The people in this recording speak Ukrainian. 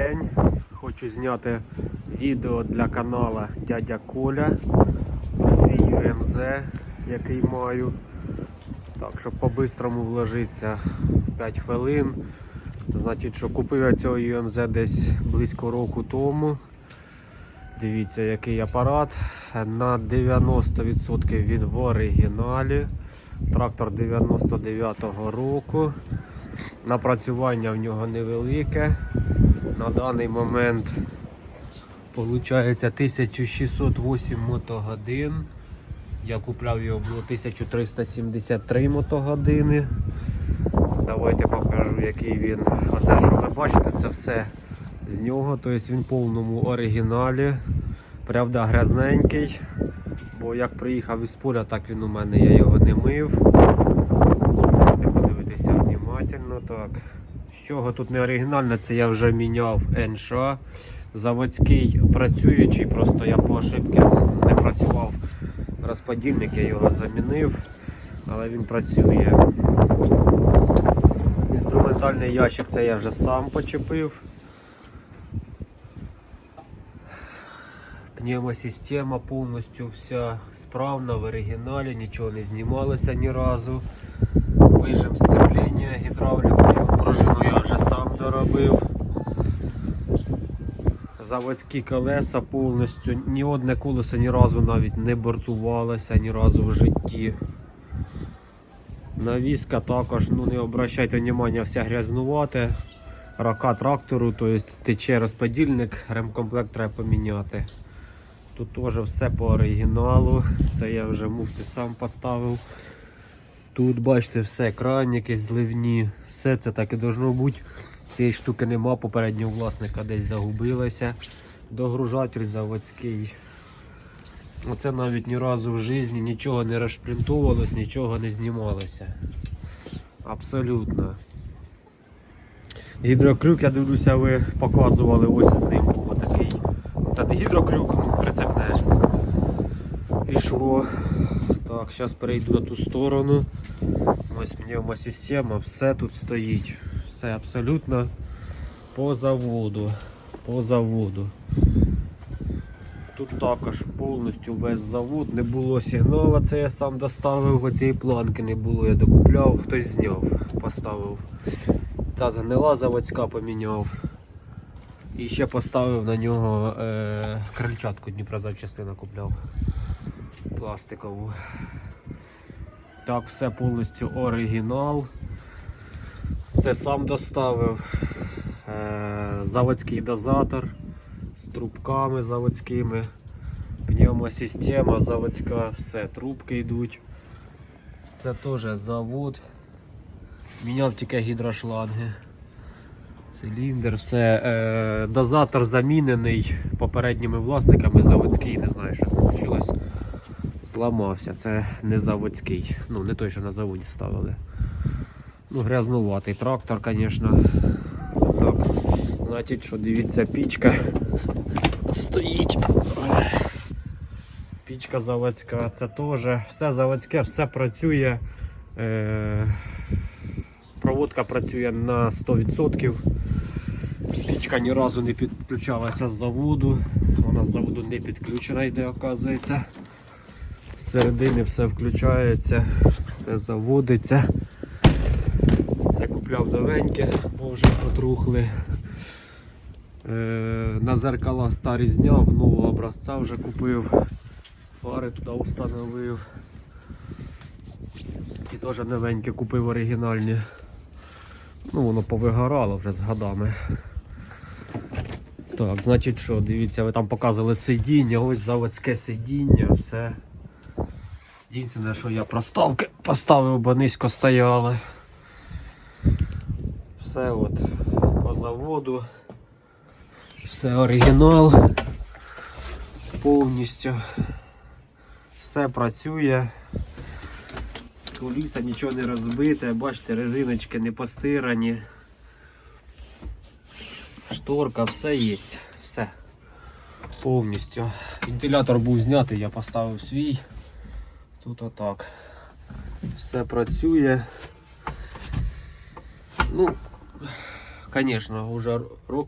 день. Хочу зняти відео для канала Дядя Коля про свій UMZ, який маю. Так, щоб по-бистрому вложитися в 5 хвилин. Значить, що купив я цього UMZ десь близько року тому. Дивіться, який апарат. На 90% він в оригіналі. Трактор 99-го року. Напрацювання в нього невелике. На даний момент виходить 1608 мотогодин. Я купляв його було 1373 мотогодини. Давайте покажу, який він. Оце, що ви бачите, це все з нього. Тобто він в повному оригіналі. Правда, грязненький. Бо як приїхав із поля, так він у мене, я його не мив. Давайте подивитися внимательно. Так. З чого тут не оригінальне, це я вже міняв НШ. Заводський працюючий, просто я по ошибці не працював розподільник, я його замінив, але він працює. Інструментальний ящик це я вже сам почепив. Пневмосистема повністю вся справна в оригіналі, нічого не знімалося ні разу. Вижим сцеплення гідравлікою, пружину я вже сам доробив. Заводські колеса повністю, ні одне колесо ні разу навіть не бортувалося ні разу в житті. Навіска також, ну не обращайте внимання, вся грязнувата. Рака трактору, тобто тече розподільник, ремкомплект треба поміняти. Тут теж все по оригіналу. Це я вже муфти сам поставив. Тут бачите все, краники, зливні, все це так і должно бути. Цієї штуки нема, попереднього власника десь загубилося. Догружатель заводський. Оце навіть ні разу в житті нічого не розшплінтовувалось, нічого не знімалося. Абсолютно. Гідрокрюк, я дивлюся, ви показували ось з ним був такий. Це не гідрокрюк, ну, прицепне. Ішло. Так, зараз перейду на ту сторону. Ось пневмосистема, все тут стоїть. Все абсолютно по заводу. По заводу. Тут також повністю весь завод, не було сигналу, це я сам доставив, оцієї планки не було, я докупляв, хтось зняв, поставив. Та згнила заводська поміняв. І ще поставив на нього е, крильчатку Дніпрозавчастина купляв. Пластикову. Так, все повністю оригінал. Це сам доставив. Е, заводський дозатор з трубками заводськими. Пневмосистема заводська, все, трубки йдуть. Це теж завод. Міняв тільки гідрошланги. Циліндр, все. Е, дозатор замінений попередніми власниками заводський, не знаю, що случилось. Зламався, це не заводський. Ну, не той, що на заводі ставили. Ну, грязнуватий трактор, звісно. Так. Значить, що дивіться, пічка стоїть. Пічка заводська, це теж. Все заводське, все працює. Е, проводка працює на 100%. Пічка ні разу не підключалася з заводу. Вона з заводу не підключена йде, оказується. Середини все включається, все заводиться. Це купляв новеньке, бо вже потрухли. Е, на зеркала старі зняв, нового образця вже купив, фари туди встановив. Ці теж новенькі купив оригінальні. Ну, воно повигорало вже з годами. Так, значить що, дивіться, ви там показували сидіння, ось заводське сидіння, все. Єдине, що я проставки поставив, бо низько стояли. Все от по заводу. Все оригінал. Повністю. Все працює. Куліса нічого не розбите, бачите, резиночки не постирані. Шторка, все є. Все. Повністю. Вентилятор був знятий, я поставив свій. Тут отак. Все працює. Ну, звісно, вже